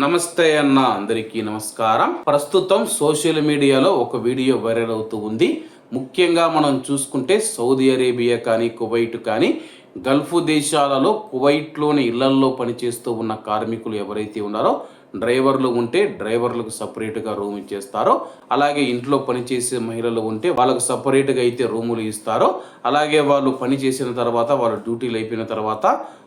నమస్తే అన్న అందరికీ నమస్కారం. ప్రస్తుతం సోషల్ మీడియాలో ఒక వీడియో వైరల్ అవుతూ ఉంది. ముఖ్యంగా మనం చూసుకుంటే సౌదీ అరేబియా కానీ కువైట్ కానీ గల్ఫ్ దేశాలలో కువైట్లోని ఇళ్ళల్లో పనిచేస్తూ ఉన్న కార్మికులు ఎవరైతే ఉన్నారో డ్రైవర్లు ఉంటే డ్రైవర్లకు సపరేట్గా రూమ్ ఇచ్చేస్తారో అలాగే ఇంట్లో పనిచేసే మహిళలు ఉంటే వాళ్ళకు సపరేట్గా అయితే రూములు ఇస్తారో అలాగే వాళ్ళు పని చేసిన తర్వాత వాళ్ళు డ్యూటీలు అయిపోయిన తర్వాత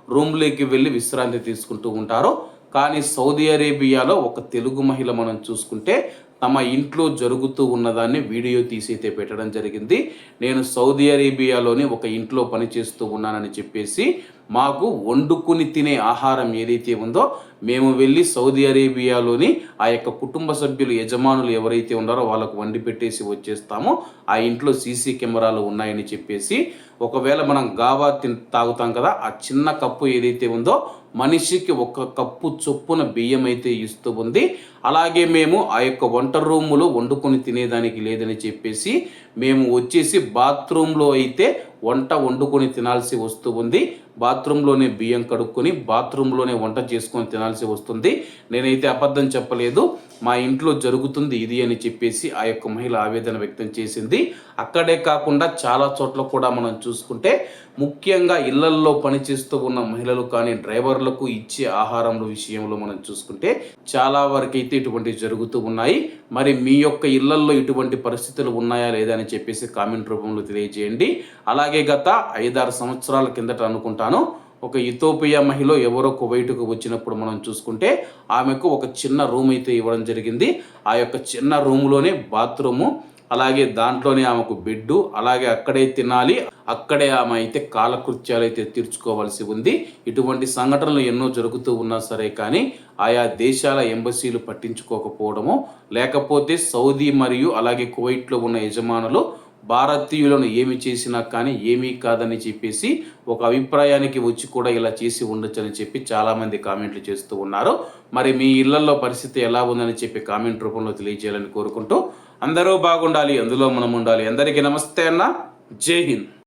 రూమ్లోకి వెళ్ళి విశ్రాంతి తీసుకుంటూ ఉంటారు కానీ సౌదీ అరేబియాలో ఒక తెలుగు మహిళ మనం చూసుకుంటే తమ ఇంట్లో జరుగుతూ ఉన్నదాన్ని వీడియో తీసి అయితే పెట్టడం జరిగింది. నేను సౌదీ అరేబియాలోని ఒక ఇంట్లో పనిచేస్తూ ఉన్నానని చెప్పేసి మాకు వండుకుని తినే ఆహారం ఏదైతే ఉందో మేము వెళ్ళి సౌదీ అరేబియాలోని ఆ యొక్క కుటుంబ సభ్యులు యజమానులు ఎవరైతే ఉన్నారో వాళ్ళకు వండి పెట్టేసి వచ్చేస్తామో. ఆ ఇంట్లో సీసీ కెమెరాలు ఉన్నాయని చెప్పేసి ఒకవేళ మనం గావా తిన్ తాగుతాం కదా ఆ చిన్న కప్పు ఏదైతే ఉందో మనిషికి ఒక కప్పు చొప్పున బియ్యం అయితే ఇస్తూ ఉంది. అలాగే మేము ఆ యొక్క వంట రూములో వండుకొని తినేదానికి లేదని చెప్పేసి మేము వచ్చేసి బాత్రూంలో అయితే వంట వండుకొని తినాల్సి వస్తూ ఉంది బాత్రూంలోనే బియ్యం కడుక్కొని బాత్రూంలోనే వంట చేసుకొని తినాల్సి వస్తుంది. నేనైతే అబద్ధం చెప్పలేదు. మా ఇంట్లో జరుగుతుంది ఇది అని చెప్పేసి ఆ యొక్క మహిళ ఆవేదన వ్యక్తం చేసింది. అక్కడే కాకుండా చాలా చోట్ల కూడా మనం చూసుకుంటే ముఖ్యంగా ఇళ్ళల్లో పనిచేస్తూ ఉన్న మహిళలు కానీ డ్రైవర్లకు ఇచ్చే ఆహారం విషయంలో మనం చూసుకుంటే చాలా వరకైతే ఇటువంటివి జరుగుతూ ఉన్నాయి. మరి మీ యొక్క ఇళ్ళల్లో ఇటువంటి పరిస్థితులు ఉన్నాయా లేదా అని చెప్పేసి కామెంట్ రూపంలో తెలియజేయండి. అలాగే గత ఐదారు సంవత్సరాల కిందట అనుకుంటాను. ఒక ఇథోపియా మహిళ ఎవరో కువైటుకు వచ్చినప్పుడు మనం చూసుకుంటే ఆమెకు ఒక చిన్న రూమ్ అయితే ఇవ్వడం జరిగింది. ఆ యొక్క చిన్న రూమ్లోనే బాత్రూము అలాగే దాంట్లోనే ఆమెకు బెడ్డు అలాగే అక్కడే తినాలి. అక్కడే ఆమె అయితే కాలకృత్యాలు అయితే తీర్చుకోవాల్సి ఉంది. ఇటువంటి సంఘటనలు ఎన్నో జరుగుతూ ఉన్నా సరే కానీ ఆయా దేశాల ఎంబసీలు పట్టించుకోకపోవడము లేకపోతే సౌదీ మరియు అలాగే కువైట్లో ఉన్న యజమానులు భారతీయులను ఏమి చేసినా కానీ ఏమీ కాదని చెప్పేసి ఒక అభిప్రాయానికి వచ్చి కూడా ఇలా చేసి ఉండొచ్చని చెప్పి చాలామంది కామెంట్లు చేస్తూ ఉన్నారు. మరి మీ ఇళ్ళలో పరిస్థితి ఎలా ఉందని చెప్పి కామెంట్ రూపంలో తెలియజేయాలని కోరుకుంటూ అందరూ బాగుండాలి అందులో మనం ఉండాలి. అందరికీ నమస్తే అన్న. జై హింద్.